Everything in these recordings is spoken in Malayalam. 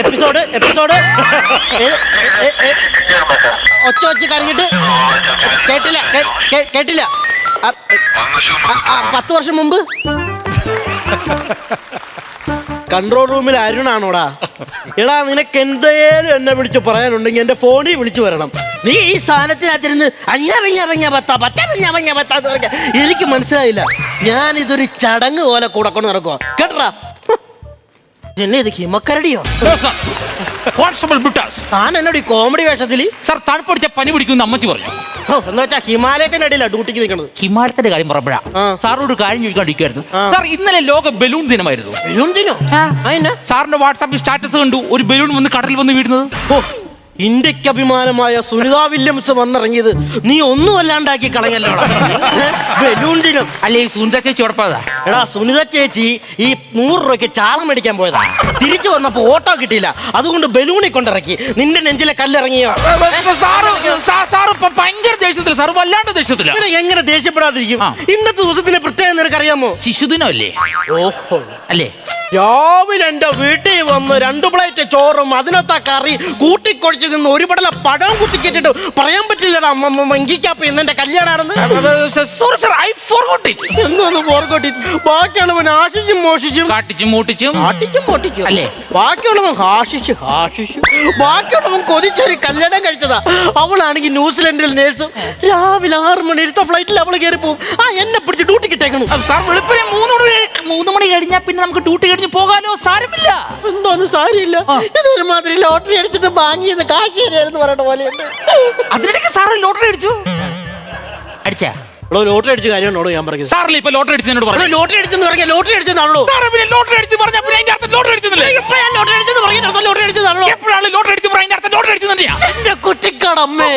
എപ്പിസോഡ് എപ്പിസോഡ് ഒച്ച ഒച്ച കരഞ്ഞിട്ട് കേട്ടില്ല കേട്ടില്ല. പത്ത് വർഷം മുമ്പ്? കൺട്രോൾ റൂമിൽ അരുണാണോടാ എടാ നിനക്ക് എന്തേലും എന്നെ വിളിച്ച് പറയാനുണ്ടെങ്കിൽ എന്റെ ഫോണിൽ വിളിച്ചു വരണം. നീ ഈ സാധനത്തിനകത്തിരുന്ന് അഞ്ഞറിഞ്ഞറിഞ്ഞ പത്താ പഞ്ഞ പത്ത എനിക്ക് മനസ്സിലായില്ല. ഞാൻ ഇതൊരു ചടങ്ങ് പോലെ കൂടെ കൊണ്ട് നടക്കുക കേട്ടടാ എന്നെ ഇത് ഹിമക്കരടിയോ? കോൺസ്റ്റബിൾ ബിട്ടാസ് താൻ എന്നോട് ഈ കോമഡി വേഷത്തിൽ സാർ തണുപ്പടിച്ച പനി പിടിക്കുന്ന അമ്മച്ചി പറഞ്ഞു. എന്ന് വെച്ചാ ഹിമാലയത്തിന്റെ അടിയിലാ ഡ്യൂട്ടിക്ക് നിൽക്കുന്നത് ഹിമാലയത്തിന്റെ കാര്യം പറഞ്ഞപ്പോഴാ ആ. സാറോട് കാര്യം ചോദിക്കാണ്ടിരിക്കുവായിരുന്നു. സർ ഇന്നലെ ലോക ബലൂൺ ദിനമായിരുന്നു. ബലൂണ്ടിനോ അതിനാ സാറിന്റെ വാട്സാപ്പിൽ സ്റ്റാറ്റസ് കണ്ടു ഒരു ബലൂൺ വന്ന് കടലിൽ വന്ന് വീഴുന്നത്. ഓ ഇന്ത്യയ്ക്ക് അഭിമാനമായ സുനിത വില്യംസ് വന്നിറങ്ങിയത് നീ ഒന്നും അല്ലാണ്ടാക്കി കളഞ്ഞല്ലോ ബലൂണ്ടിനും അല്ലേ ഈ സുനിത ചേച്ചി ഉടപ്പതാ എടാ സുനിത ചേച്ചി ഈ നൂറ് രൂപയ്ക്ക് ചാളം മേടിക്കാൻ പോയതാ. തിരിച്ചു വന്നപ്പോ ഓട്ടോ കിട്ടിയില്ല. അതുകൊണ്ട് ബലൂണി കൊണ്ടിറക്കി. നിന്റെ നെഞ്ചിലെ കല്ലിറങ്ങിയ ഭയങ്കര വല്ലാണ്ട് എങ്ങനെ ദേഷ്യപ്പെടാതിരിക്കും? ഇന്നത്തെ ദിവസത്തിന്റെ പ്രത്യേകം നിനക്കറിയാമോ? ശിശുദിനമല്ലേ ഓഹോ. അല്ലേ? രാവിലെ എന്റെ വീട്ടിൽ വന്ന് രണ്ട് പ്ലേറ്റ് ചോറും അതിനകത്ത കറി കൂട്ടിക്കൊഴിച്ച് നിന്ന് ഒരു പടല പഴം കുത്തിക്കെട്ടിട്ട് പറയാൻ പറ്റില്ലടാ മങ്കിക്കാപ്പ് ഇന്നെന്റെ കല്യാണാണെന്ന്. സോറി സാർ ഐ ഫോർഗോട്ട് എന്നൊന്ന് ഫോർഗോട്ട് ബാക്കിയുള്ളവൻ ആശിച്ചും മോഷിച്ചും കാട്ടിച്ചും മൂട്ടിച്ചും. കാട്ടിച്ചും പൊട്ടിക്കും അല്ലേ? ബാക്കിയുള്ളവൻ ഹാഷിച്ച് ഹാഷിച്ചു ബാക്കിയുള്ളവൻ കൊതിച്ചൊരു കല്യാണം കഴിച്ചതാ. അവളാണെങ്കിൽ ന്യൂസിലൻഡിൽ നേഴ്സ്. രാവിലെ ആറ് മണി എടുത്ത ഫ്ലൈറ്റിൽ അവൾ കയറി പോകും ആ എന്നെ പിടിച്ച് ഡ്യൂട്ടി കിട്ടേക്കണം അപ്പൊ സാർ വെളുപ്പിനെ മൂന്ന് മണി മൂന്ന് മണി കഴിഞ്ഞാൽ പിന്നെ നമുക്ക് ഡ്യൂട്ടി കഴിഞ്ഞ് പോകാനോ സാരമില്ല. എന്തോന്നും സാരമില്ല. ഇതൊരു മാതിരി ലോട്ടറി അടിച്ചിട്ട് ബാങ്കി കാശ് തരാമെന്ന് പറയണ പോലെ. അതിനിടയ്ക്ക് സാറ് ലോട്ടറി അടിച്ചു. അടിച്ചാ? ലോട്ടറി അടിച്ച കാര്യമാണോ ഞാൻ പറഞ്ഞത് സാറില്ലേ ഇപ്പൊ ലോട്ടറി അടിച്ചതിനോട് എടോ, പറഞ്ഞു ലോട്ടറി അടിച്ചെന്ന് പറഞ്ഞാൽ ലോട്ടറി അടിച്ചതാണല്ലോ സാറേ പിന്നെ ലോട്ടറി അടിച്ച് പറഞ്ഞാൽ പിന്നെ അതിന്റെ അർത്ഥം ലോട്ടറി അടിച്ചതല്ലേ ഞാൻ ലോട്ടറി അടിച്ചെന്ന് എപ്പോഴാണ് ലോട്ടറി അടിച്ച് പറഞ്ഞ അതിന്റെ അർത്ഥം ലോട്ടറി അടിച്ചതന്നെയാ എന്റെ കുട്ടിക്കടമ്മേ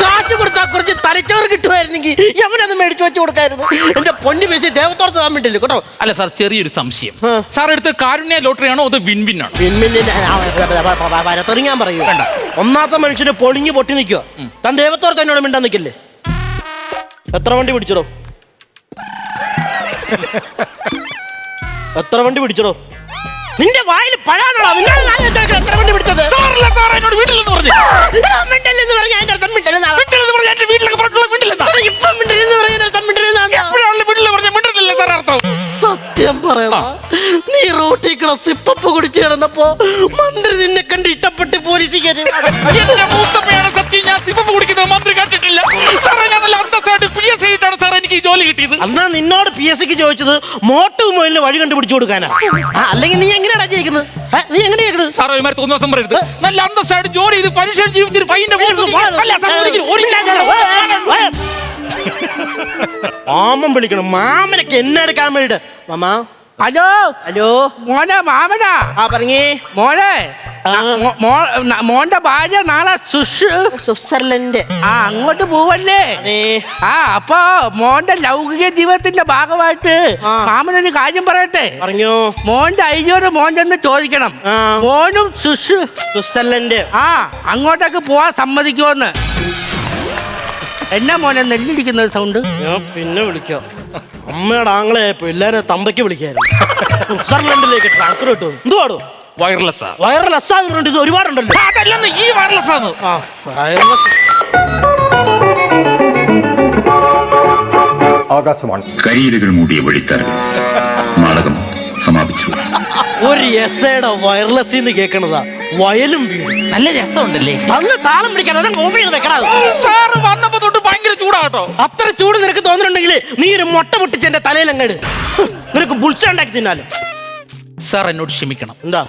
കാശ് കൊടുത്താൽ കുറച്ച് തലച്ചോറ് കിട്ടുമായിരുന്നെങ്കിൽ യവനത് മേടിച്ചു വെച്ച് കൊടുക്കായിരുന്നു എന്റെ പൊന്നി പേശി താൻ വിട്ടില്ല കേട്ടോ അല്ല സാർ ചെറിയൊരു സംശയം സാർ എടുത്ത് കാരുണ്യ ലോട്ടറി ആണോ അതോ വിൻ വിൻ ആണോ പിൻമിന്നിന്റെ വരത്തെറിയാൻ പറയൂ വേണ്ട. ഒന്നാമത്തെ മനുഷ്യന് പൊളിഞ്ഞു പൊട്ടി നിൽക്കുക താൻ ദേവത്തോർത്ത് എന്നോട് മിണ്ടാൻ നിൽക്കില്ലേ എത്ര വണ്ടി പിടിച്ചടോ? എത്ര വണ്ടി പിടിച്ചടോ? നിന്റെ വായിൽ പഴാണോ എത്ര വണ്ടി പിടിച്ചത്? സാറല്ല സാർ എന്നോട് വീട്ടിലെന്ന് പറഞ്ഞു. മിണ്ടല്ലെന്ന് പറഞ്ഞാ അതിന്റെ അർത്ഥം എന്റെ വീട്ടിലൊക്കെ ഇപ്പം പറഞ്ഞാ അർത്ഥം മിണ്ടല്ലെന്നാണ്. എപ്പോഴാണ് വീട്ടിൽ പറഞ്ഞ വീട്ടിലല്ലേ സാർ അർത്ഥം? സത്യം പറയണ നീ റോട്ടിൽ കൂടെ സിപ്പപ്പ് കുടിച്ച് കിടന്നപ്പോ മന്ത്രി നിന്നെ കണ്ട് ഇഷ്ടപ്പെട്ട് പോലീസ് സത്യം ഞാൻ സിപ്പപ്പ് കുടിക്കുന്നത് മന്ത്രി കണ്ടിട്ടില്ല. സാറേ ഞാൻ നല്ല എനിക്ക് ഈ ജോലി കിട്ടിയത്? അന്നാ നിന്നോട് പി എസ് സിക്ക് ചോദിച്ചത് മോട്ടു മൊയിലിന് വഴി കണ്ടുപിടിച്ചു കൊടുക്കാനാ. ആ, അല്ലെങ്കിൽ നീ എങ്ങനെയാടാ ജയിക്കുന്നത് ഏ, നീ എങ്ങനെയാ ജയിക്കുന്നത് സാർ ഒരുമാതിരി തോന്നുന്ന ദിവസം പറയരുത്. നല്ല അന്തസ്സായിട്ട് ജോലി ചെയ്ത് പരീക്ഷ ജീവിച്ചൊരു പയ്യന്റെ മുഖത്ത് നോക്കി- അല്ല സാർ ഒരിക്കലും ഒരിക്കലും മാമൻ വിളിക്കണം. മാമനൊക്കെ എന്നെ എടുക്കാൻ വേണ്ടിട്ട് മാമാ. ഹലോ? ഹലോ? മോനെ മാമനാ? ആ പറഞ്ഞേ. മോനെ മോന്റെ ഭാര്യ നാളെ സുഷ് സ്വിറ്റ്സർലൻഡ്. ആ അങ്ങോട്ട് പോവല്ലേ? ആ അപ്പൊ മോന്റെ ലൗകിക ജീവിതത്തിന്റെ ഭാഗമായിട്ട്. മാമനൊരു കാര്യം പറയട്ടെ? പറഞ്ഞു. മോന്റെ അയ്യോട് മോൻ ചെന്ന് ചോദിക്കണം. മോനും സുഷ് സ്വിറ്റ്സർലൻഡ്. ആ അങ്ങോട്ടൊക്കെ പോവാൻ സമ്മതിക്കുമോന്ന് എന്നാ മോനെ നെല്ലിടിക്കുന്ന ഒരു സൗണ്ട് ഞാൻ പിന്നെ വിളിക്കാം. അമ്മയുടെ ആങ്ങളെ പിള്ളേരെ തന്തയ്ക്ക് വിളിക്കായിരുന്നു. സ്വിറ്റ്സർലൻഡിലേക്ക് ട്രാൻസ്ഫർ കിട്ടും എന്തുവാടോ വയർലെസ് വയർലെസ് എന്ന് പറഞ്ഞിട്ട് ഇത് ഒരുപാടുണ്ടല്ലോ. അതല്ലെന്ന് ഈ വയർലെസ് ആണ് ആ വയർലെസ് ആകാശവാണി. കരിയിലകൾ മൂടിയ വഴിത്താരകൾ. നാടകം സമാപിച്ചു. ഒരു എസ്ഐയുടെ വയർലെസ് എന്ന് കേൾക്കണതാ വയലും വീടും നല്ല രസമുണ്ടല്ലേ? അന്ന് താളം പിടിക്കാൻ അതങ്ങ് ഓഫ് ചെയ്ത് വെക്കണം സാറ് വന്നപ്പോ ചൂടാട്ടോ. അത്ര ചൂട് നിനക്ക് തോന്നുന്നുണ്ടെങ്കിൽ നീ ഒരു മുട്ട പൊട്ടിച്ച് എന്റെ തലയിൽ അങ്ങട് നിനക്ക് ബുൾസ ഉണ്ടാക്കി തിന്നാലോ. സാർ എന്നോട് ക്ഷമിക്കണം. എന്താ?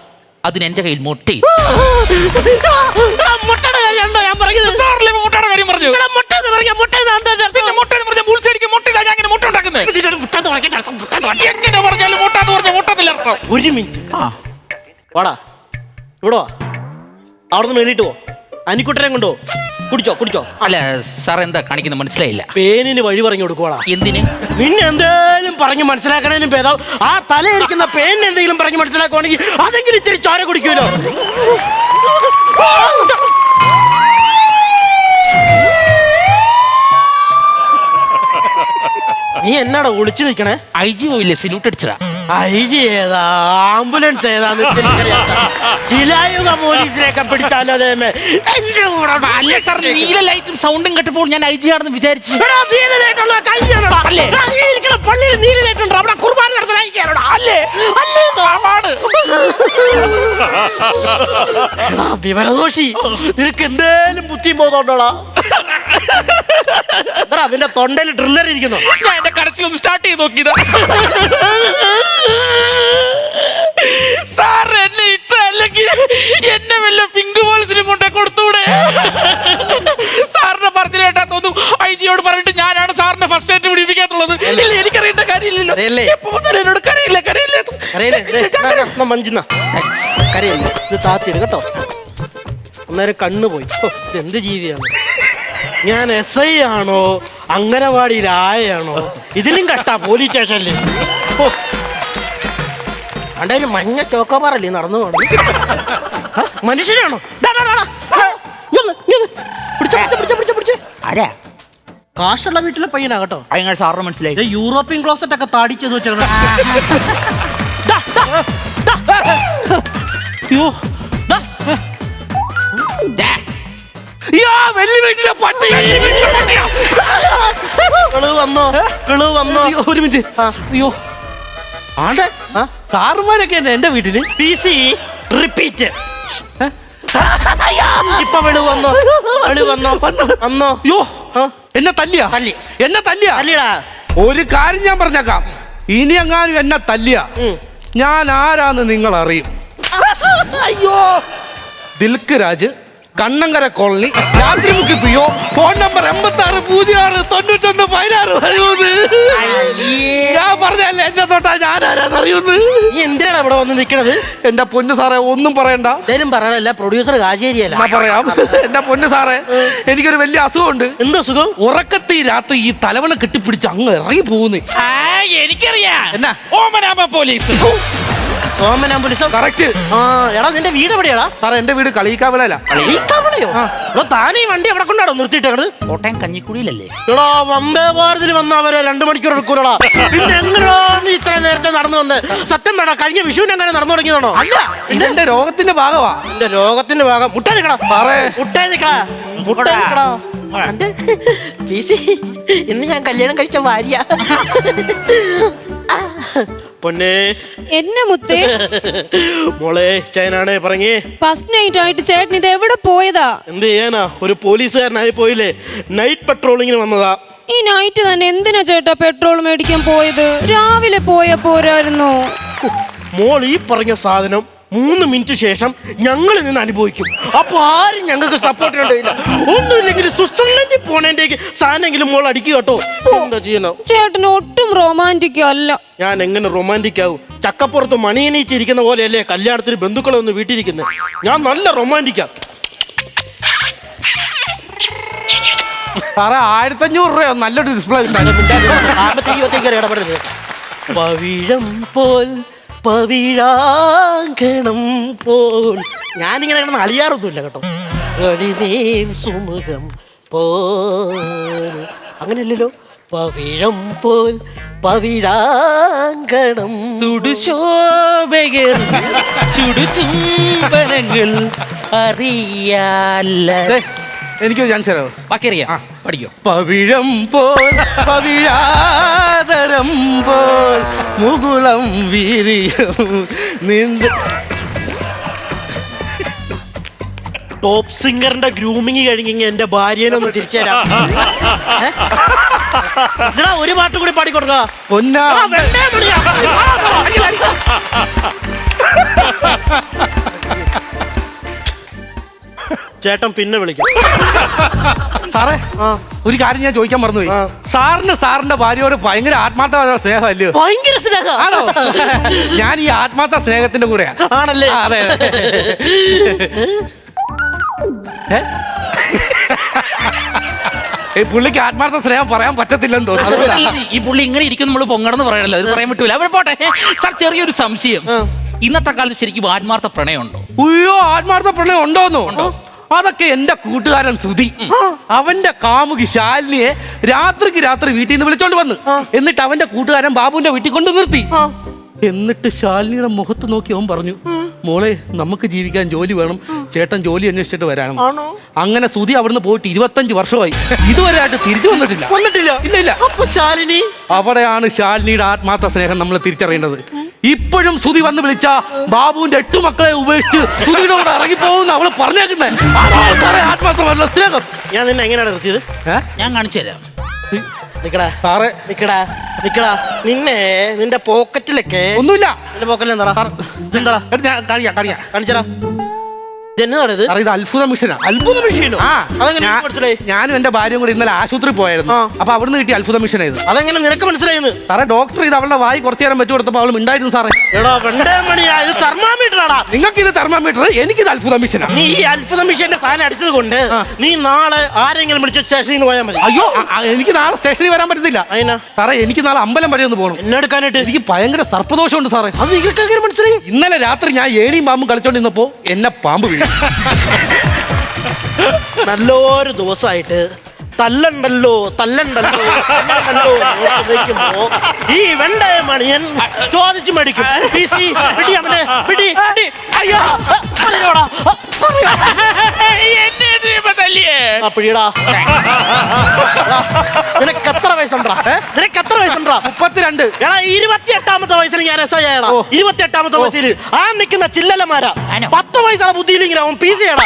അതിന് എന്റെ കയ്യിൽ മുട്ടി ഞാൻ പറയുന്നത് സാറില്ലേ മുട്ടയുടെ കാര്യം പറഞ്ഞു? മുട്ട എന്ന് പറഞ്ഞാ മുട്ട? പിന്നെ മുട്ട എന്ന് ഞാൻ അങ്ങനെ മുട്ട ഉണ്ടാക്കുന്നത് മുട്ട എന്ന് പറഞ്ഞിട്ട് അർത്ഥം, മുട്ട എന്ന് പറഞ്ഞിട്ട് എങ്ങനെ പറഞ്ഞാലും മുട്ട എന്ന് പറഞ്ഞ മുട്ട എന്നല്ല അർത്ഥം? ഒരു മിനിറ്റ് ആ. വാടാ ഇവിടെ വാ. അവിടുന്ന് മേലിട്ട് പോ. അനിക്കുട്ടനെ കൊണ്ടോ കുടിച്ചോ കുടിച്ചോ. അല്ല സാർ എന്താ കാണിക്കുന്നത് മനസ്സിലായില്ല. പേനിന് വഴി പറഞ്ഞു കൊടുക്കുവാടാ. എന്തിന്? നിന്നെ എന്തേലും പറഞ്ഞു മനസ്സിലാക്കണേനും ഭേദം. ആ തലയിരിക്കുന്ന പേനിന് എന്തെങ്കിലും പറഞ്ഞു മനസ്സിലാക്കുവാണെങ്കിൽ അതെങ്കിലും ഇച്ചിരി ചോര കുടിക്കുമല്ലോ. നീ എന്നാടാ ഒളിച്ചു നിൽക്കണേ? ഐ ജി പോയില്ലേ സിലൂട്ട് അടിച്ചതാ. ഐ ജി ഏതാ ആംബുലൻസ് ഏതാന്ന് ശിലായുഗ പോലീസിനെയൊക്കെ പിടിച്ചാലോ. നീല ലൈറ്റും സൗണ്ടും കേട്ടപ്പോൾ ഞാൻ ഐ ജി ആണെന്ന് വിചാരിച്ചു പള്ളിയിൽ അവിടെ കുർബാന നടത്തുന്ന അയക്കാനെടാ. അല്ലേ? അല്ലേ? എടാ, വിവരദോഷി നിനക്ക് എന്തേലും ബുദ്ധി ബോധമുണ്ടോടാ എടാ, അതിന്റെ തൊണ്ടയിൽ ഡ്രില്ലർ ഇരിക്കുന്നു. ഞാൻ എന്റെ കടച്ചിലൊന്ന് സ്റ്റാർട്ട് ചെയ്ത് നോക്കിയത് സാർ എന്നെ ഇട്ട അല്ലെങ്കിൽ എന്നെ വല്ല പിങ്ക് പോലീസിന് മുണ്ട കൊടുത്തൂടെ? സാറിന്റെ പറഞ്ഞു കേട്ടാ തോന്നും ഐ ജിയോട് പറഞ്ഞിട്ട് ഞാനാണ് സാറിനെ ഫസ്റ്റ് എയ്ഡ് പിടിപ്പിക്കാത്തുള്ളത്. ഇല്ല എനിക്കറിയേണ്ട കാര്യമില്ലല്ലോ. അറിയല്ലേ? എപ്പോ മുതൽ എന്നോട് കരയില്ല കരയില്ല. മഞ്ചിന്ന കരയില്ല. ഇത് താത്തിയിട് കേട്ടോ. അന്നേരം കണ്ണു പോയി. ഹോ, ഇത് എന്ത് ജീവിയാണ്? ഞാൻ എസ് ഐ ആണോ? അങ്കനവാടിയിൽ ആയാണോ ഇതിലും കട്ടാ പോലീസ് സ്റ്റേഷനിൽ അണ്ടായാലും മഞ്ഞ ചോക്കോബാറല്ലേ നടന്നു പോകണം മനുഷ്യനാണോ. ആരാ? കാശുള്ള വീട്ടിലെ പയ്യനാ കേട്ടോ. അങ്ങനെ സാറിന് മനസ്സിലായി. യൂറോപ്യൻ ക്ലോസറ്റ് ഒക്കെ താടിച്ചെന്ന് വെച്ചാൽ അയ്യോ ദാ. അയ്യോ വെള്ളി വീട്ടിലെ പട്ടി. കിളു വന്നോ? കിളു വന്നോ? അയ്യോ, ഒരു മിനിറ്റ്. ആ. അയ്യോ. ആണ്ടെ? ആ? സാറുമാരൊക്കെ ഉണ്ട് എന്റെ വീട്ടിൽ? പി സി റിപ്പീറ്റ് ഇപ്പൊ വെളു വന്നോ? വെളു വന്നോ. വന്നോ? അയ്യോ. ആ? എന്നെ തല്ലിയ? തല്ലി. എന്നെ തല്ലിയ? അല്ലടാ ഒരു കാര്യം ഞാൻ പറഞ്ഞേക്കാം. ഇനി എങ്ങാനും എന്നെ തല്ലിയ? ഉം. ഞാൻ ആരാന്ന് നിങ്ങൾ അറിയും അയ്യോ. ദിൽക്ക് രാജ് കണ്ണങ്കര കോളനി. രാത്രി മുക്കി പിയോ ഫോൺ നമ്പർ എൺപത്തി ആറ് പൂജ്യം ആറ് തൊണ്ണൂറ്റൊന്ന് പതിനാറ്. പതിമൂന്ന് ഞാൻ പറഞ്ഞല്ലേ എന്നെ തൊട്ടാ ഞാൻ ആരാന്ന് അറിയുന്നു നീ എന്തിനാണ് ഇവിടെ വന്ന് നിൽക്കുന്നത് എന്റെ പൊന്നു സാറേ ഒന്നും പറയണ്ട. എന്തേലും പറയണല്ല പ്രൊഡ്യൂസർ കാശേരിയല്ല. ഞാൻ പറയാം. എന്റെ പൊന്നു സാറേ എനിക്കൊരു വലിയ അസുഖമുണ്ട്. എന്തോ സുഖം ഉറക്കത്തി രാത്രി ഈ തലവണ കെട്ടിപ്പിടിച്ച് അങ്ങ് ഇറങ്ങി പോകുന്നു എനിക്കറിയാം. എന്നാ? ഓമനാമ പോലീസ്. സോമനാമ്പുലിസം കറക്റ്റ്. ആ എടാ നിന്റെ വീട് എവിടെയാടാ? സാറേ എന്റെ വീട് കളിക്കാവിളല്ല ഈ എടാ താനേ വണ്ടി എവിടെ കൊണ്ടാടോ നിർത്തിയിട്ടത് കോട്ടയം കഞ്ഞിക്കുടിയിലല്ലേ? എടാ വന്ദേ ഭാരതിൽ വന്ന അവരെ രണ്ടു മണിക്കൂർ എടുക്കൂലടാ. പിന്നെ എങ്ങനെയാണ് ഇത്ര നേരത്തെ നടന്നു വന്ന്? സത്യം വേണ്ട കഴിഞ്ഞ വിഷുവിന് എങ്ങനെ നടന്നു തുടങ്ങിയതാണോ? അല്ല ഇതെന്റെ രോഗത്തിന്റെ ഭാഗമാ. എന്റെ രോഗത്തിന്റെ ഭാഗം. മുട്ട നിക്കടാ. സാറേ. മുട്ട നിക്കടാ. മുട്ട നിക്കടാ. ഇന്ന് ഞാൻ കല്യാണം കഴിച്ച ഭാര്യ. പൊന്നെ. എന്നെ മുത്തേ. മോളെ ചൈനാണേ പറഞ്ഞേ. ഫസ്റ്റ് നൈറ്റ് ആയിട്ട് ചേട്ടൻ ഇത് എവിടെ പോയതാ? എന്ത് ചെയ്യാനാ? ഒരു പോലീസുകാരനായി പോയില്ലേ? നൈറ്റ് പട്രോളിങ്ങിന് വന്നതാ. ഈ നൈറ്റ് തന്നെ എന്തിനാ ചേട്ടാ പെട്രോൾ മേടിക്കാൻ പോയത്? രാവിലെ പോയ പോരായിരുന്നു? മോൾ ഈ പറഞ്ഞ സാധനം മൂന്ന് മിനിറ്റ് ശേഷം ഞങ്ങൾ നിന്ന് അനുഭവിക്കും. അപ്പൊ ആരും ഞങ്ങൾക്ക് സപ്പോർട്ട് ഉണ്ടായില്ല ഒന്നുമില്ലെങ്കിൽ സ്വിറ്റ്സർലൻഡിൽ പോണേണ്ടേക്ക് സാധനമെങ്കിലും മോൾ അടിക്കുക കേട്ടോ. എന്താ ചെയ്യണം ചേട്ടൻ ഒട്ടും റൊമാന്റിക് അല്ല. ഞാൻ എങ്ങനെ റൊമാന്റിക് ആവും? ചക്കപ്പുറത്ത് മണിയണീച്ചിരിക്കുന്ന പോലെ അല്ലേ കല്യാണത്തിന് ബന്ധുക്കളെ ഒന്ന് വീട്ടിരിക്കുന്നത് ഞാൻ നല്ല റൊമാന്റിക്കാ സാറേ ആയിരത്തി അഞ്ഞൂറ് രൂപ നല്ലൊരു ഡിസ്പ്ലേ ഇടപെടരുത്. പവിഴം പോൽ പവിഴാങ്കണം പോൽ. ഞാനിങ്ങനെ കിടന്ന് അളിയാറൊന്നുമില്ല കേട്ടോ. സുമുഖം പോൽ. അങ്ങനെയല്ലല്ലോ? പവിഴം പോൽ പവിഴാങ്കണം. തുടുശോഭയർ ചുടുചുംബനങ്ങൾ അറിയാല്ല. എനിക്കൊരു ചാൻസ് ബാക്കി അറിയാം പഠിക്കോ. പവിഴം പോൽ പവിഴാതരം പോൽ മുകുളം വീരിയും നീന്ത. ടോപ്പ് സിംഗറിന്റെ ഗ്രൂമിങ് കഴിഞ്ഞ എന്റെ ഭാര്യനെ ഒന്ന് തിരിച്ചു തരാം ഒരു പാട്ട് കൂടി പാടിക്കൊടുക്ക. പൊന്നാ. ചേട്ടൻ പിന്നെ വിളിക്കാം. സാറേ ഒരു കാര്യം ഞാൻ ചോദിക്കാൻ മറന്നുപോയി. സാറിന് സാറിന്റെ ഭാര്യയോട് ഭയങ്കര ആത്മാർത്ഥമായ സ്നേഹമല്ലേ? ഭയങ്കര സ്നേഹമാണോ ഞാൻ ഈ ആത്മാർത്ഥ സ്നേഹത്തിന്റെ കൂടെ ആണല്ലേ? അതെ. ഈ പുള്ളിക്ക് ആത്മാർത്ഥ സ്നേഹം പറയാൻ പറ്റത്തില്ലെന്ന് തോന്നുന്നു. ഈ- പുള്ളി ഇങ്ങനെ ഇരിക്കും നമ്മൾ പൊങ്ങണെന്ന് പറയണല്ലോ. ഇത് പറയാൻ പറ്റൂല. അവർ പോട്ടെ. സാർ ചെറിയൊരു സംശയം. ഇന്നത്തെ കാലത്ത് ശരിക്കും ആത്മാർത്ഥ പ്രണയമുണ്ടോ? അയ്യോ ആത്മാർത്ഥ പ്രണയം ഉണ്ടോന്നോ? അതൊക്കെ എന്റെ കൂട്ടുകാരൻ സുധി അവന്റെ കാമുകി ശാലിനിയെ രാത്രിക്ക് രാത്രി വീട്ടിൽ നിന്ന് വിളിച്ചോണ്ട് വന്ന്. എന്നിട്ട് അവന്റെ കൂട്ടുകാരൻ ബാബുവിന്റെ വീട്ടിൽ കൊണ്ടു നിർത്തി. എന്നിട്ട് ശാലിനിയുടെ മുഖത്ത് നോക്കി അവൻ പറഞ്ഞു മോളെ നമുക്ക് ജീവിക്കാൻ ജോലി വേണം. ചേട്ടൻ ജോലി അന്വേഷിച്ചിട്ട് വരാണ് അങ്ങനെ സുധി അവിടുന്ന് പോയിട്ട് ഇരുപത്തഞ്ച് വർഷമായി. ഇതുവരെ ആയിട്ട് തിരിച്ചു വന്നിട്ടില്ല. വന്നിട്ടില്ല. ഇല്ല ഇല്ല. അപ്പൊ ശാലിനി? അവിടെയാണ് ശാലിനിയുടെ ആത്മാർത്ഥ സ്നേഹം നമ്മൾ തിരിച്ചറിയേണ്ടത്. ഇപ്പോഴും സുധി വന്ന് വിളിച്ച ബാബുവിന്റെ എട്ടു മക്കളെ ഉപേക്ഷിച്ച് സുധിയുടെ കൂടെ ഇറങ്ങിപ്പോകുന്ന അവൾ പറഞ്ഞേക്കുന്നേ. ആത്മാർത്ഥമായിട്ടുള്ള സ്നേഹം. ഞാൻ നിന്നെ എങ്ങനെയാണ് നിർത്തിയത്? ഞാൻ കാണിച്ചു തരാം. നിക്കടാ. സാറേ. നിക്കടാ. നിക്കടാ. നിന്നെ നിന്റെ പോക്കറ്റിലൊക്കെ ഒന്നുമില്ല. നിന്റെ പോക്കറ്റിൽ എന്താടാ ഇതെന്താടാ? ഞാൻ കാണിക്കാം കാണിക്കാം. കാണിച്ചടാ. ഇതെന്നതാണ് ഇത് സാറേ ഇത് അത്ഭുത മിഷനാ. അത്ഭുത മെഷീനോ? ആ അതെങ്ങനെ ഞാൻ- നിനക്ക് മനസ്സിലായി? ഞാനും എന്റെ ഭാര്യയും കൂടി ഇന്നലെ ആശുപത്രി പോയായിരുന്നു. ആ. അപ്പൊ അവിടുന്ന് കിട്ടിയ അത്ഭുത മിഷൻ ഇത്. അതെങ്ങനെ നിനക്ക് മനസ്സിലായെന്ന്? സാറേ ഡോക്ടർ ഇത് അവളുടെ വായി കുറച്ചു നേരം വെച്ചു കൊടുത്തപ്പോൾ അവൾ മിണ്ടായിരുന്നു സാറേ. എടാ വെണ്ടേ മണിയാ. ഇത് തെർമാമീറ്ററാടാ. നിങ്ങൾക്ക് ഇത് തെർമാമീറ്റർ എനിക്കിത് അത്ഭുത മിഷനാ. നീ ഈ അത്ഭുത മിഷന്റെ സാധനം അടിച്ചത് കൊണ്ട് ആ. നീ നാളെ ആരെങ്കിലും വിളിച്ച് സ്റ്റേഷനിൽ നിന്ന് പോയാൽ മതി. അയ്യോ അ- അ- എനിക്ക് നാളെ സ്റ്റേഷനിൽ വരാൻ പറ്റത്തില്ല. അതിനാ സാറേ എനിക്ക് നാളെ അമ്പലം വരെ ഒന്ന് പോകണം എന്നെ എടുക്കാനായിട്ട്? എനിക്ക് ഭയങ്കര സർപ്പദോഷമുണ്ട് സാറേ. അത് നിങ്ങൾക്ക് എങ്ങനെ മനസ്സിലായി? ഇന്നലെ രാത്രി ഞാൻ ഏണിയും പാമ്പും കളിച്ചോണ്ടിരുന്നപ്പോ എന്നെ പാമ്പ് വീഴും നല്ലൊരു ദിവസമായിട്ട് തല്ലണ്ടല്ലോ തല്ലണ്ടല്ലോ തല്ലണ്ടല്ലോ എന്ന് ഈ വെണ്ടയ മണിയൻ ചോദിച്ചു മേടിക്കും. പി സി, പിടി അവനെ, പിടി, പിടി. അയ്യോ, പിടിയെടാ. എടാ, നിനക്ക് എത്ര വയസ്സുണ്ടാ നിനക്ക് എത്ര വയസ്സുണ്ടാ മുപ്പത്തിരണ്ട്. എടാ ഇരുപത്തിയെട്ടാമത്തെ വയസ്സിൽ ഞാൻ എസ് ഐ ആയടാ. ഇരുപത്തിയെട്ടാമത്തെ വയസ്സിൽ ആ നിൽക്കുന്ന ചില്ലലമാരാ? പത്ത് വയസ്സാണ് ബുദ്ധിയിലെങ്കിൽ അവൻ പി സി ആടാ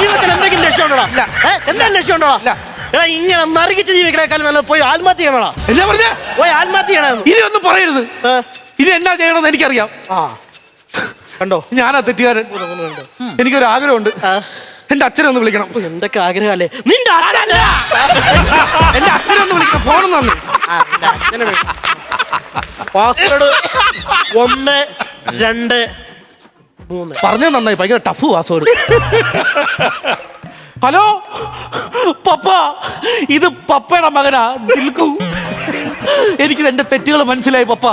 ജീവിതത്തിൽ എന്തെങ്കിലും ലക്ഷ്യമുണ്ടോടാ? എന്തെങ്കിലും ലക്ഷ്യമുണ്ടോടാ. എടാ ഇങ്ങനെ നറുകിച്ച് ജീവിക്കണേക്കാളും നല്ല പോയി ആത്മഹത്യ ചെയ്യണോടാ. എന്നാ പറഞ്ഞ? പോയി ആത്മഹത്യ ചെയ്യണമെന്ന് ഇനി ഒന്നും പറയരുത്? ഇനി എന്നാ ചെയ്യണമെന്ന് എനിക്കറിയാം. ആ. കണ്ടോ? ഞാനാ തെറ്റുകാരൻ. എനിക്കൊരു ആഗ്രഹമുണ്ട് എന്റെ അച്ഛനെ ഒന്ന് വിളിക്കണം എന്തൊക്കെ ആഗ്രഹമല്ലേ? നിന്റെ അച്ഛനെ! എന്റെ അച്ഛനെ ഒന്ന് വിളിക്കണം ഫോൺ വിളി. പാസ്വേഡ് ഒന്ന് രണ്ട് മൂന്ന്. പറഞ്ഞത് നന്നായി ഭയങ്കര ടഫ് പാസ്വേഡ്. ഹലോ? പപ്പ ഇത് പപ്പയുടെ മകനാ ദിൽക്കു എനിക്ക് എന്റെ തെറ്റുകൾ മനസ്സിലായി പപ്പ.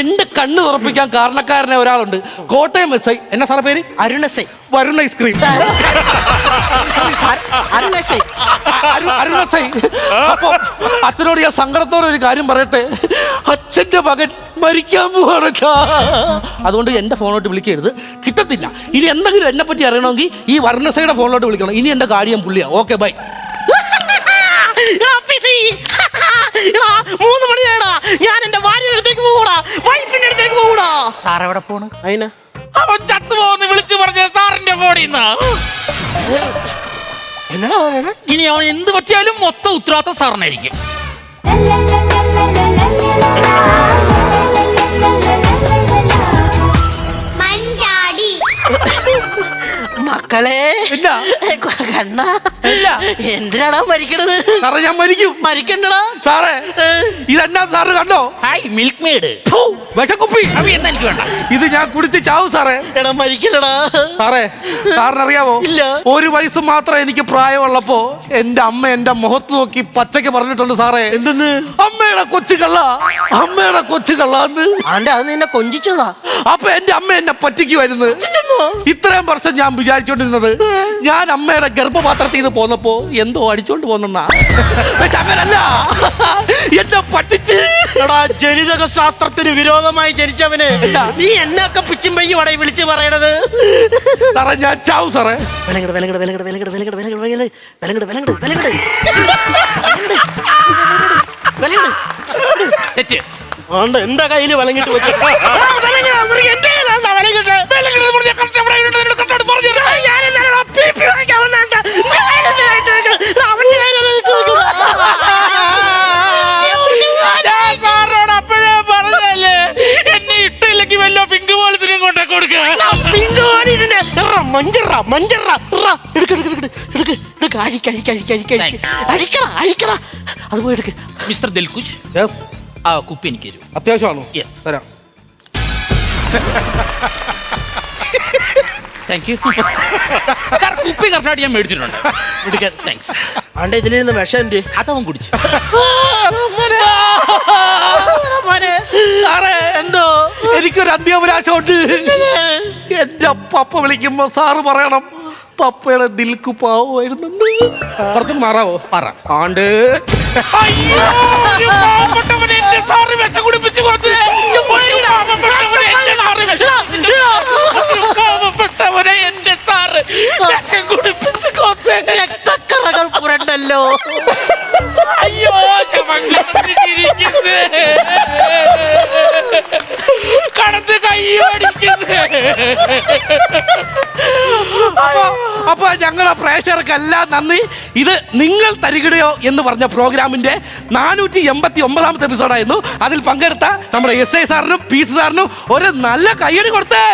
എന്റെ കണ്ണ് തുറപ്പിക്കാൻ കാരണക്കാരനെ ഒരാളുണ്ട്. Kottayam S I. എന്നാ സാറേ പേര്? അരുണസൈ Varun ice cream Arun S I. അപ്പൊ അച്ഛനോട് ഞാൻ സങ്കടത്തോടെ ഒരു കാര്യം പറയട്ടെ. അച്ഛന്റെ മകൻ മരിക്കാൻ പോവാണ്. അതുകൊണ്ട് എന്റെ ഫോണിലോട്ട് വിളിക്കരുത്. കിട്ടത്തില്ല. ഇനി എന്തെങ്കിലും എന്നെ പറ്റി അറിയണമെങ്കിൽ ഈ വർണസയുടെ ഫോണിലോട്ട് വിളിക്കണം. ഇനി എന്റെ കാര്യം പുള്ളിയാ. ഓക്കെ ബൈ എടാ, പിസി. എടാ, മൂന്ന് മണിയാടാ ഞാൻ എന്റെ ഭാര്യയുടെ അടുത്തേക്ക് പോകൂടാ. വൈഫിന്റെ അടുത്തേക്ക് പോകൂടാ. സാർ എവിടെ പോണ്? അതിന് അവൻ ചത്തുപോന്ന് വിളിച്ചു പറഞ്ഞ സാറിന്റെ ഫോണിൽ എന്നാ പറയണേ? ഇനി അവൻ എന്ത് പറ്റിയാലും മൊത്തം ഉത്തരവാദിത്തം സാറിനായിരിക്കും. മക്കളെ. കണ്ണ. എന്തിനാടാ മരിക്കണത്? സാറേ ഞാൻ മരിക്കും. മരിക്കണ്ടടാ. സാറേ ഇതെന്നാ സാറ് കണ്ടോ? ഹായ് മിൽക്ക് മെയ്ഡ് വിഷക്കുപ്പി എനിക്ക് വേണ്ട? ഇത് ഞാൻ കുടിച്ച് ചാവും സാറേ. എടാ മരിക്കില്ലടാ. സാറേ സാറിനറിയാവോ? ഇല്ല. ഒരു വയസ്സ് മാത്രം എനിക്ക് പ്രായമുള്ളപ്പോ എന്റെ അമ്മ എന്റെ മുഖത്ത് നോക്കി പച്ചക്ക് പറഞ്ഞിട്ടുണ്ട് സാറേ. എന്തെന്ന്? അമ്മയുടെ കൊച്ചു കള്ള. അമ്മയുടെ കൊച്ചു കള്ളാന്ന്. അത് നിന്നെ കൊഞ്ചിച്ചതാ. അപ്പൊ എന്റെ അമ്മ എന്നെ പറ്റിക്കുമായിരുന്നു ഇത്രയും വർഷം ഞാൻ വിചാരിച്ചോണ്ടിരുന്നത് ഞാൻ അമ്മയുടെ ഗർഭപാത്രത്തിൽ നിന്ന് പോന്നപ്പോ എന്തോ അടിച്ചോണ്ട് പോന്നെന്നാ പക്ഷെ അങ്ങനല്ല എന്നെ പറ്റിച്ച് എടാ ജനിതക ശാസ്ത്രത്തിന് വിരോധമായി ജനിച്ചവന് എന്താ? നീ എന്നൊക്കെ പിച്ചും അവിടെ വിളിച്ചു പറയണത് സാറേ ഞാൻ ചാവും സാറേ വിലങ്ങട് വിലങ്ങട് വിലങ്ങട് വിലങ്ങട് വിലങ്ങട് വിലങ്ങട് വിലങ്ങട് വിലങ്ങട് വിലങ്ങട് വിലങ്ങട് വിലങ്ങട് സെറ്റ് ആണ്ട് എന്റെ കയ്യിൽ വിലങ്ങിട്ട് വെച്ചു മഞ്ചറ മഞ്ചറ എടുക്ക് എടുക്ക് എടുക്ക് എടുക്ക് എടുക്ക് അഴിക്ക അഴിക്ക അഴിക്ക അഴിക്ക അഴിക്കട അഴിക്കട അത് പോയി എടുക്ക് മിസ്റ്റർ ദിൽകുജ് യെസ് ആ കുപ്പി എനിക്ക് തരൂ. അത്യാവശ്യമാണോ? യെസ് തരാം. താങ്ക് യു കുപ്പി കറക്റ്റായിട്ട് ഞാൻ മേടിച്ചിട്ടുണ്ട്. എടുക്കാൻ താങ്ക്സ് ആണ്ടെ ഇതിലിരുന്ന് വിഷം എന്ത്? അതവൻ കുടിച്ചു. സാറേ എന്തോ? എനിക്കൊരു അന്ത്യാഭിലാഷമുണ്ട് എന്റെ പപ്പ വിളിക്കുമ്പോ സാറ് പറയണം പപ്പയുടെ ദിൽക്ക് പാവുമായിരുന്നു കുറച്ച് മാറാവോ? പറ. ആണ്ട്. ഒരു പാവപ്പെട്ടവനെ എന്റെ സാറ് വിഷം കുടിപ്പിച്ചു കൊന്നേ രക്തക്കറകൾ പുരണ്ടല്ലോ. അയ്യോ ചമങ്ങുന്നേ കടന്ന് കൈയോടിക്കുന്നേ അപ്പൊ ഞങ്ങളെ ഞങ്ങളുടെ പ്രേക്ഷകർക്കെല്ലാം നന്ദി. ഇത് നിങ്ങൾ തരികിടയോ എന്ന് പറഞ്ഞ പ്രോഗ്രാമിന്റെ നാനൂറ്റി എൺപത്തി ഒമ്പതാമത്തെ എപ്പിസോഡായിരുന്നു അതിൽ പങ്കെടുത്ത നമ്മുടെ എസ് ഐ സാറിനും പി സി സാറിനും ഒരു നല്ല കയ്യടി കൊടുത്തേ.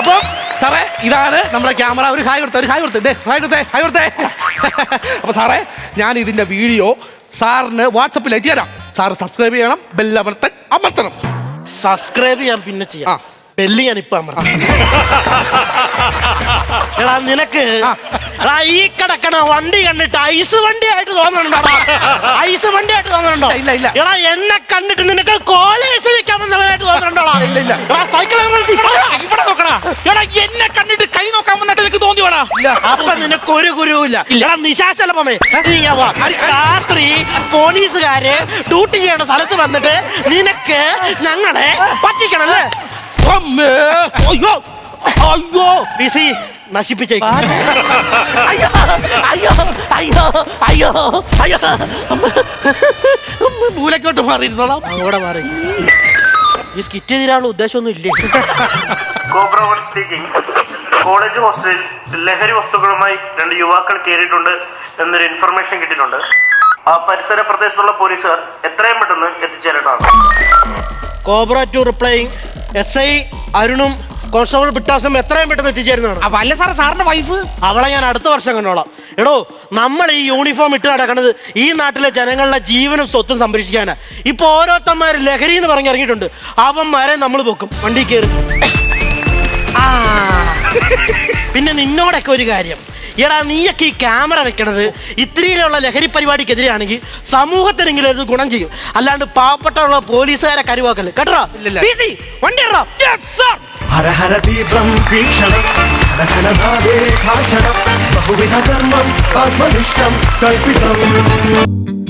അപ്പം സാറേ ഇതാണ് നമ്മുടെ ക്യാമറ. ഒരു ഹായ് കൊടുത്തേ ഒരു ഹായ് കൊടുത്തേ. ദേ, ഹായ് കൊടുത്തേ ഹായ് കൊടുത്തേ. അപ്പൊ സാറേ ഞാൻ ഇതിന്റെ വീഡിയോ സാറിന് വാട്സപ്പിൽ അയച്ചു തരാം. സാർ സബ്സ്ക്രൈബ് ചെയ്യണം ബെല്ലമർത്തൻ അമർത്തണം. സബ്സ്ക്രൈബ് ചെയ്യാൻ പിന്നെ. ചെയ്യാം. ബെല്ല് ഞാൻ ഇപ്പൊ അമർത്താം. എടാ നിനക്ക് എടാ ഈ കിടക്കണ വണ്ടി കണ്ടിട്ട് ഐസ് വണ്ടിയായിട്ട് ആയിട്ട് തോന്നുന്നുണ്ടോടാ ഐസ് വണ്ടിയായിട്ട് ആയിട്ട് തോന്നുന്നുണ്ടോ ഇല്ല, ഇല്ല. എടാ എന്നെ കണ്ടിട്ട് നിനക്ക് കോളേജ് വെക്കാമെന്നുള്ളതായിട്ട് തോന്നുന്നുണ്ടോടാ ഇല്ല, ഇല്ല. എടാ സൈക്കിൾ ഇവിടെ നോക്കണ. എടാ എന്നെ കണ്ടിട്ട് കൈ നോക്കാൻ വന്നിട്ട് നിനക്ക് തോന്നിയോടാ അപ്പൊ നിനക്ക് ഒരു ഗുരുവില്ല എടാ നിശാശലഭമേ നീ ഇങ്ങ് വാ. രാത്രി പോലീസുകാര് ഡ്യൂട്ടി ചെയ്യേണ്ട സ്ഥലത്ത് വന്നിട്ട് നിനക്ക് ഞങ്ങളെ പറ്റിക്കണല്ലേ? അമ്മേ അയ്യോ അയ്യോ. ബിസി നശിപ്പിച്ചേക്കും. അയ്യോ അയ്യോ അയ്യോ അയ്യോ അയ്യോ. അമ്മ. അമ്മ, മൂലക്കോട്ട് മാറിയിരുന്നോളാം. അവിടെ മാറി. ഈ സ്കിറ്റ് ചെയ്തിരാനുള്ള ഉദ്ദേശമൊന്നും ഇല്ലേ? കോബ്ര വൺ സ്പീക്കിംഗ് കോളേജ് ഹോസ്റ്റലിൽ ലഹരി വസ്തുക്കളുമായി രണ്ട് യുവാക്കൾ കയറിയിട്ടുണ്ട് എന്നൊരു ഇൻഫർമേഷൻ കിട്ടിയിട്ടുണ്ട്. ആ പരിസര പ്രദേശത്തുള്ള പോലീസുകാർ എത്രയും പെട്ടെന്ന് എത്തിച്ചേരേണ്ടതാണ്. Cobra to replying S I അരുണും constable ബിട്ടാസും എത്രയും പെട്ടെന്ന് എത്തിച്ചേരുന്നതാണ്. അപ്പൊ അല്ല സാർ സാറിന്റെ വൈഫ് അവളെ ഞാൻ അടുത്ത വർഷം കണ്ടോളാം. എടോ നമ്മൾ ഈ യൂണിഫോം ഇട്ട് നടക്കുന്നത് ഈ നാട്ടിലെ ജനങ്ങളുടെ ജീവനും സ്വത്തും സംരക്ഷിക്കാനാ. ഇപ്പൊ ഓരോരുത്തന്മാർ ലഹരി എന്ന് പറഞ്ഞ് ഇറങ്ങിയിട്ടുണ്ട്. അവന്മാരെ നമ്മൾ പൊക്കും. വണ്ടി കയറി. ആ. പിന്നെ നിന്നോടൊക്കെ ഒരു കാര്യം. എടാ നീയൊക്കെ ഈ ക്യാമറ വെക്കണത് ഇത്രയിലുള്ള ലഹരി പരിപാടിക്കെതിരെയാണെങ്കിൽ സമൂഹത്തിനെങ്കിലും ഒരു ഗുണം ചെയ്യും. അല്ലാണ്ട് പാവപ്പെട്ടുള്ള പോലീസുകാരെ കരുവാക്കൽ കേട്ടോ. ഭീഷണം ബഹുവിധ കർമ്മം ആത്മനിഷ്ഠം കൽപ്പിതം.